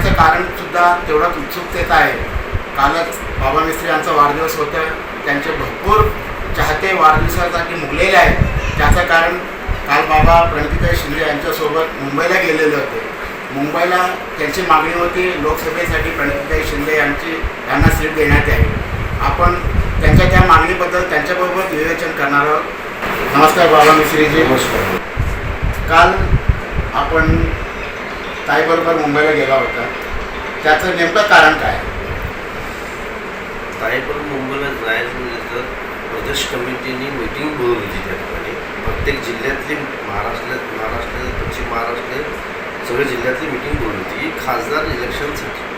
येण्याचं कारण सुद्धा तेवढंच उत्सुकतेत आहे. कालच बाबा मिस्त्री यांचा वाढदिवस होतं त्यांचे भरपूर चाहते वाढदिवसासाठी मुकलेले आहेत. त्याचं कारण काल बाबा प्रणितीताई शिंदे यांच्यासोबत मुंबईला गेलेले होते. मुंबईला त्यांची मागणी होती लोकसभेसाठी प्रणितीताई शिंदे यांची यांना सीट देण्यात यावी. आपण त्यांच्या त्या मागणीबद्दल त्यांच्याबरोबर विवेचन करणार आहोत. नमस्कार बाबा मिश्रीजी नमस्कार. काल आपण ताईबरोबर मुंबईला गेला होता. त्याचं नेमकं कारण काय? ताईकडून मुंबईला जायचं म्हणजे तर प्रदेश कमिटीने मीटिंग बोलवली त्या ठिकाणी प्रत्येक जिल्ह्यातली महाराष्ट्रात महाराष्ट्र पश्चिम महाराष्ट्र सगळ्या जिल्ह्यातली मीटिंग बोलवली होती. ही खासदार इलेक्शनसाठी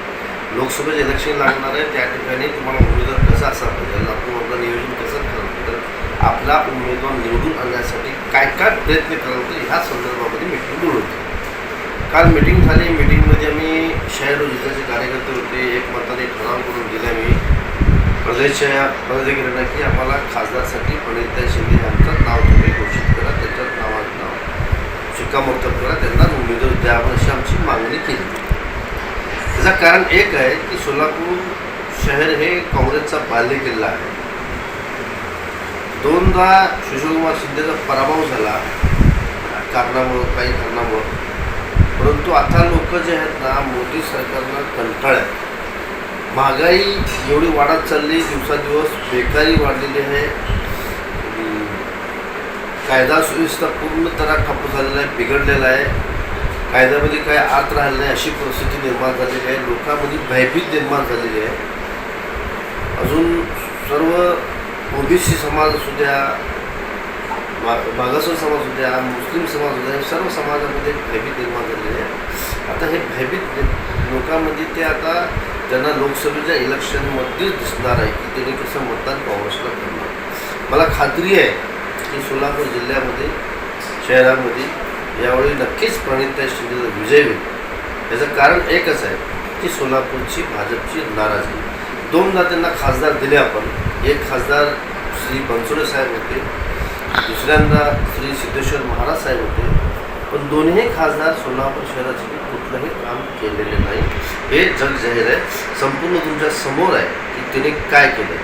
लोकसभेचे इलेक्शन लागणार आहे त्या ठिकाणी तुम्हाला उमेदवार कसा असा पाहिजे आपण आपलं नियोजन कसं करावं? तर आपला उमेदवार निवडून आणण्यासाठी काय काय प्रयत्न करावं? तर ह्या संदर्भामध्ये मीटिंग बोलवली काल मीटिंग झाली. मीटिंगमध्ये आम्ही शहर जिल्ह्याचे कार्यकर्ते होते. एक मताने ठराव करून दिला मी. प्रदेशच्या पदाधिकाऱ्यांना की आम्हाला खासदारसाठी प्रणिता शिंदे यांचं नाव तुम्ही घोषित करा. त्याच्यात नावाचं नाव शिक्कामोर्तब करा. त्यांना उमेदवार द्यावं अशी आमची मागणी केली. त्याचं कारण एक आहे की सोलापूर शहर हे काँग्रेसचा बालेकिल्ला आहे. दोनदा सुशीलकुमार शिंदेचा पराभव झाला. कारणामुळं काही कारणामुळं. परंतु आता लोक जे आहेत ना मोदी सरकारला कंटाळ महागाई एवढी वाढत चालली दिवसादिवस बेकारी वाढलेली आहे. कायदा सुव्यवस्था पूर्ण तरा ठप्प झालेला आहे बिघडलेला आहे. कायद्यामध्ये काय आत राहिलं नाही अशी परिस्थिती निर्माण झालेली आहे. लोकांमध्ये भयभीत निर्माण झालेली आहे. अजून सर्व ओबीसी समाज असू मा मागासवर समाज होते मुस्लिम समाज होते हे सर्व समाजामध्ये भयभीत निर्माण झालेले आहे. आता हे भयभीत लोकांमध्ये ते आता त्यांना लोकसभेच्या इलेक्शनमध्येच दिसणार आहे की त्यांनी कसं मतदान काँग्रेसला करणार. मला खात्री आहे की सोलापूर जिल्ह्यामध्ये शहरामध्ये यावेळी नक्कीच प्रणिता शिंदेचा विजय होईल. याचं कारण एकच आहे की सोलापूरची भाजपची नाराजगी दोनदा त्यांना खासदार दिले आपण. एक खासदार श्री बनसोडे साहेब होते दुसऱ्यांदा श्री सिद्धेश्वर महाराज साहेब होते. पण दोन्ही खासदार सोलापूर शहरासाठी कुठलंही काम केलेले नाही. हे जग जाहीर आहे. संपूर्ण तुमच्यासमोर आहे की त्यांनी काय केलं?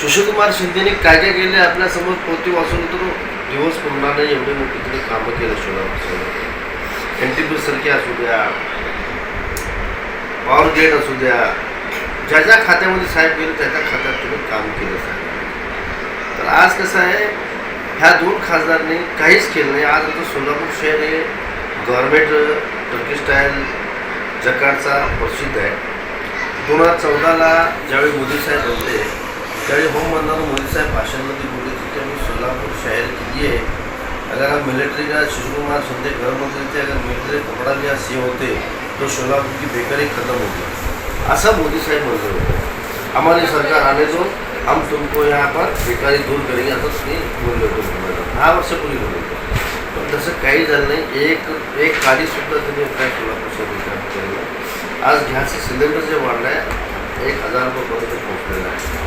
सुशीलकुमार शिंदेने काय काय केले? आपल्यासमोर पोती वाचून तर दिवस पुरणार नाही एवढे मोठी तिने कामं केलं सोलापूर एन टी पी सारखे असू द्या पॉवर गेट असू द्या ज्या ज्या खात्यामध्ये साहेब गेले त्या त्या खात्यात तुम्ही काम केलं साहेब. तर आज कसं आहे ह्या दोन खासदारांनी काहीच केलं नाही. आज आता सोलापूर शहर हे गव्हर्मेंट टर्की स्टाईल जकाडचा प्रसिद्ध आहे. दोन हजार चौदाला ज्यावेळी मोदी साहेब होते त्यावेळी होम मंत्री मोदी साहेब भाषणमध्ये बोलले होते कि अभी शहर के लिए अगर हम मिलिट्री का सुशील कुमार शिंदे गृहमंत्री थे अगर मिलिट्री कपड़ा भी सी होते तो सोलापूरची की बेकारी खत्म होती. असं मोदी साहेब म्हणले होते. सरकार आने दो हम तुमको यहाँ पर बेकारी दूर करेंगे असं तुम्ही बोलले होते मुंबईला दहा वर्षापूर्वी बोलले होते पण तसं काही झालं नाही एक एक खालीसुद्धा त्यांनी काय सोलापूर शहर विकास आज गॅसचे सिलेंडर जे वाढलं आहे एक हजार रुपयापर्यंत पोहोचलेलं आहे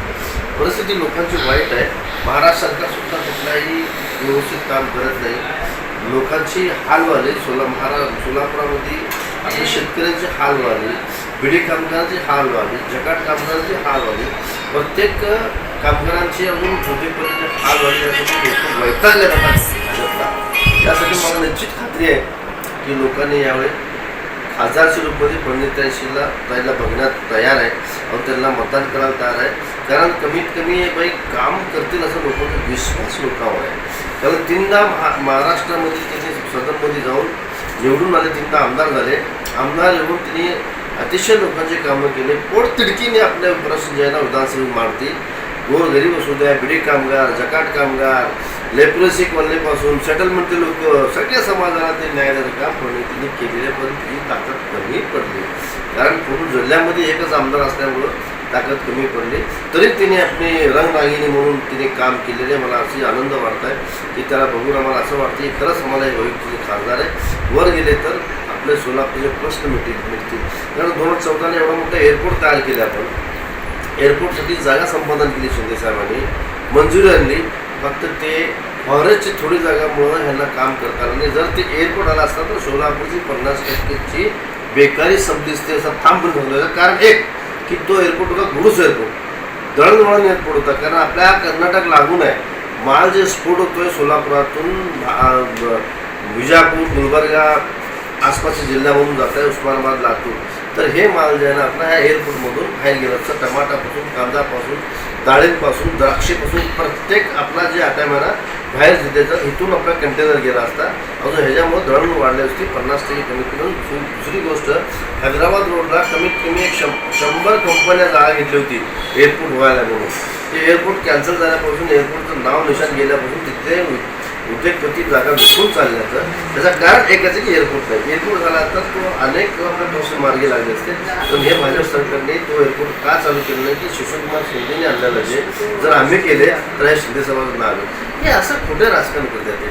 परिस्थिती लोकांची वाईट आहे महाराष्ट्र सरकार सुद्धा कुठलाही व्यवस्थित काम करत नाही। लोकांची हाल व्हाली सोला महारा सोलापुरामध्ये आपल्या शेतकऱ्यांची हाल व्हाली बिडी कामगारांची हाल व्हावे जकाट कामगारांचे हाल व्हावे प्रत्येक कामगारांची अजून छोटेपर्यंत हाल व्हावे यासाठी लोक वैतागले त्यासाठी मला निश्चित खात्री आहे की लोकांनी यावेळी हजारशे रुपये पंडितांशीला जायला बघण्यात तयार आहे आणि त्यांना मतदान करायला तयार आहे. कारण कमीत कमी बाई काम करतील असं लोकांचा विश्वास लोकांवर आहे. कारण तीनदा महा महाराष्ट्रामध्ये त्यांनी सदनमध्ये जाऊन निवडून आले तीनदा आमदार झाले. आमदार येऊन त्यांनी अतिशय लोकांचे कामं केले. पोट तिडकीने आपल्या उपराष्ट्रपतींना विधानसभेत मारतील. गोर गरीब असू द्या बिडी कामगार जकाट कामगार लेप्रोसी कॉलनीपासून सेटलमेंटचे लोक सगळ्या समाजाला ते न्यायालयाचं काम पण तिने केलेले पण ती ताकद कमी पडली. कारण पूर्ण जिल्ह्यामध्ये एकच आमदार असल्यामुळं ताकद कमी पडली. तरी तिने आपली रंगरागिणी म्हणून तिने काम केलेले मला अशी आनंद वाटत आहे की त्याला बघून आम्हाला असं वाटतं की खरंच आम्हाला हे भविष्याचे खासदार आहे वर गेले तर आपले सोलापूरचे प्रश्न मिळतील मिळतील कारण दोन हजार चौदाला एवढा मोठा एअरपोर्ट तयार केला आपण. एअरपोर्टसाठी जागा संपादन केली शिंदे साहेबांनी. मंजुरी आणली. फक्त ते फॉरेस्टची थोडी जागामुळं ह्यांना काम करता आलं नाही. जर ते एअरपोर्ट आला असता तर सोलापूरची पन्नास टक्केची बेकारी संपली असते असा थांब पण कारण एक की तो एअरपोर्ट होता गुरुस एअरपोर्ट दळणवळण एअरपोर्ट होता. कारण आपल्या कर्नाटक लागून आहे. माल जे स्फोट होतोय सोलापुरातून विजापूर गुलबर्गा आसपासच्या जिल्ह्यामधून जात आहे उस्मानाबाद लातूर. तर हे माल जे आहे ना आपला ह्या एअरपोर्टमधून बाहेर गेलं. असतं टमाटापासून कांदापासून डाळींपासून द्राक्षेपासून प्रत्येक आपला जे आयटम आहे ना बाहेर जिल्ह्याचा इथून आपला कंटेनर गेला असता. अजून ह्याच्यामुळे दळण वाढली असती पन्नास टक्के कमीत कमी दुसरी दुसरी गोष्ट हैदराबाद रोडला कमीत कमी एक शं शंभर कंपन्या जागा घेतली होती एअरपोर्ट व्हायला म्हणून. ते एअरपोर्ट कॅन्सल झाल्यापासून एअरपोर्टचं नाव निशाण गेल्यापासून तिथले उद्योगपती जागा विकून चालल्याचं त्याचं कारण एकच आहे की एअरपोर्ट नाही एअरपोर्ट झाला तर तो अनेक प्रश्न मार्गी लागले असते. पण हे भाजप सरकारने तो एअरपोर्ट का चालू केलं नाही की शिशुकुमार शिंदेने आणलेलं जे जर आम्ही केले तर हे शिंदे समाज आलो हे असं कुठे राजकारण करतात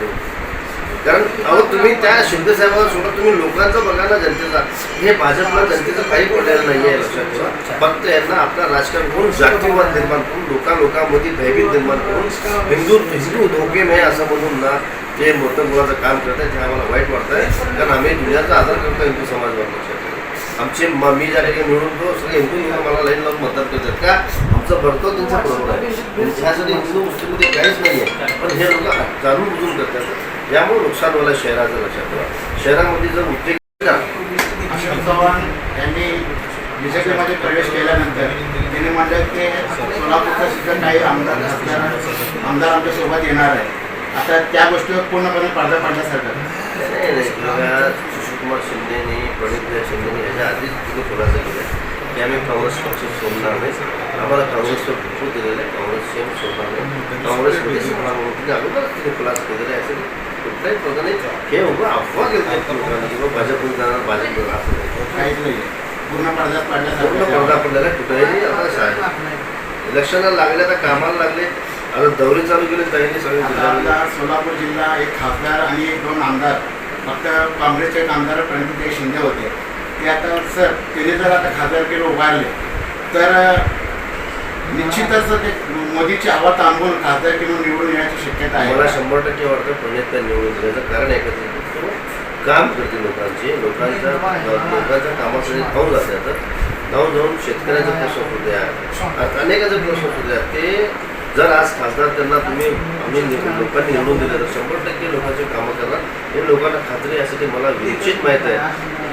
कारण अहो तुम्ही त्या शिंदे साहेबांना सोडा तुम्ही लोकांचं बघा ना जनतेचा. हे भाजपला जनतेचं काही पडलेलं नाही आहे लक्षात ठेवा. फक्त यांना आपला राजकारण करून जातीवाद निर्माण करून लोका लोकांमध्ये भयभीत निर्माण करून हिंदू हिंदू धोके मे असं म्हणून ना ते मोठं काम करत आहे ते आम्हाला वाईट वाटत आहे कारण आम्ही दुनियाचा आदर करतो हिंदू समाजावर लक्षात ठेवा. आमचे मम्मी मी ज्या ठिकाणी मिळून तो सगळे हिंदू मला लाईन लावून मतदान करतात का? आमचं भरतो त्यांचा बरोबर आहे. ह्यासाठी हिंदू मुस्लिममध्ये काहीच नाही आहे पण हे लोक जाणून बुजून करतात. यामुळे नुकसान व्हायला शहराचं लक्षात ठेवा. शहरामध्ये जर उद्योग अशोक चव्हाण यांनी बीजेपीमध्ये प्रवेश केल्यानंतर त्यांनी म्हटलं की सोलापूरचा सुद्धा काही आमदार असणार आमदार आमच्यासोबत येणार आहे. आता त्या गोष्टीवर पूर्णपणे पडदा पडल्यासारखं नाही नाही सुशीलकुमार शिंदेनी प्रणितभाई शिंदेनी याच्या आधीच तिथे खुलासा केला. की आम्ही काँग्रेस पक्ष सोडणार नाही. आम्हाला काँग्रेसवर भरपूर दिलेलं आहे. काँग्रेस सेम सोडणार नाही. काँग्रेसमध्ये सोडणार म्हणून तिने अगोदर तिने खुलासा केलेला आहे. असं कुठल्याही प्रकारे हे उभं अफवा भाजपमध्ये जाणार भाजपमध्ये असं नाही काहीच नाही पूर्ण पडद्यात पूर्ण पडदा पडलेला कुठेही इलेक्शनला लागले आता कामाला लागले आता दौरे चालू केले त्यांनी सगळे सोलापूर जिल्हा एक खासदार आणि एक दोन आमदार फक्त काँग्रेसचे एक आमदार प्रणित शिंदे होते ते आता सर त्याने जर आता खासदार केलं उभारले तर निश्चितच ते मोदीची हवा थांबवून खासदार म्हणून निवडून येण्याची शक्यता मला शंभर टक्के वाटतं पुण्यात त्या निवडून दिल्याचं कारण एकच आहे. काम करते लोकांचे. लोकांच्या लोकांच्या कामासाठी धावून जातात. धावून जाऊन शेतकऱ्याचा प्रश्न असू द्या. आता प्रश्न असू द्या. ते जर आज खासदार त्यांना तुम्ही आम्ही लोकांनी निवडून दिलं तर शंभर टक्के लोकांचे कामं करणार. हे लोकांना खात्री यासाठी मला निश्चित माहीत आहे.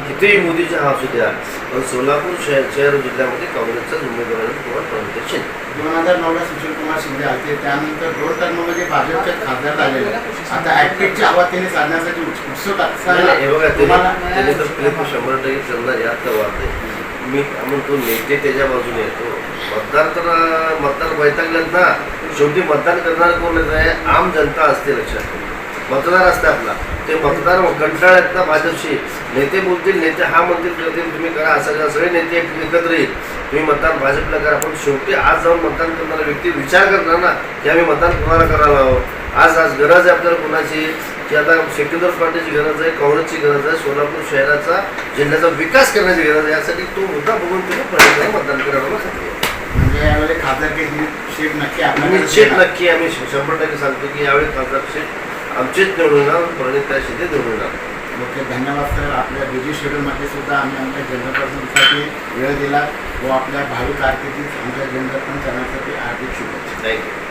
कितीही मोदीचे हा असू द्या पण सोलापूर शहर शहर जिल्ह्यामध्ये काँग्रेसचाच उमेदवार किंवा काँग्रेस शिंदे. दोन हजार नऊला सुशीलकुमार शिंदे आले त्यानंतर दोन टर्ममध्ये भाजपचे खासदार झालेले आता हवा त्यांनी साधण्यासाठी उत्सुक असताना हे बघा त्याने तुम्हाला त्याने तर प्रयत्न शंभर टक्के करणार यात वाद नाही. मी आपण तो नेते त्याच्या बाजूने येतो मतदार तर मतदार वैतागलेत ना. शेवटी मतदान करणार कोण आहे? आम जनता असते लक्षात. मतदार असते आपला. ते मतदार कंटाळ आहेत ना भाजपशी. नेते बोलतील नेते हा म्हणतील करतील तुम्ही करा असं सगळे नेते एक- एकत्र येईल. तुम्ही मतदान भाजपला करा. पण शेवटी आज जाऊन मतदान करणारा व्यक्ती विचार करणार ना की आम्ही मतदान कोणाला करायला हवं? आज आज गरज आहे आपल्याला कोणाची? की आता सेक्युलर पार्टीची गरज आहे काँग्रेसची गरज आहे सोलापूर शहराचा जिल्ह्याचा विकास करण्याची गरज आहे. यासाठी तो मुद्दा बघून तुम्ही प्रयत्न मतदान करायला खात्री. म्हणजे यावेळी खासदारकी सीट नक्की निश्चित नक्की आम्ही शंभर टक्के सांगतो की यावेळी खासदार सीट आमचीच निवडून प्रणित शिंदे निवडून ओके धन्यवाद सर. आपल्या बिझी शेड्यूलमध्ये सुद्धा आम्ही आमच्या जनरपर्सनसाठी वेळ दिला व आपल्या भावी कारकिर्दीत आमच्या जनरपण करण्यासाठी हार्दिक शुभेच्छा. थँक्यू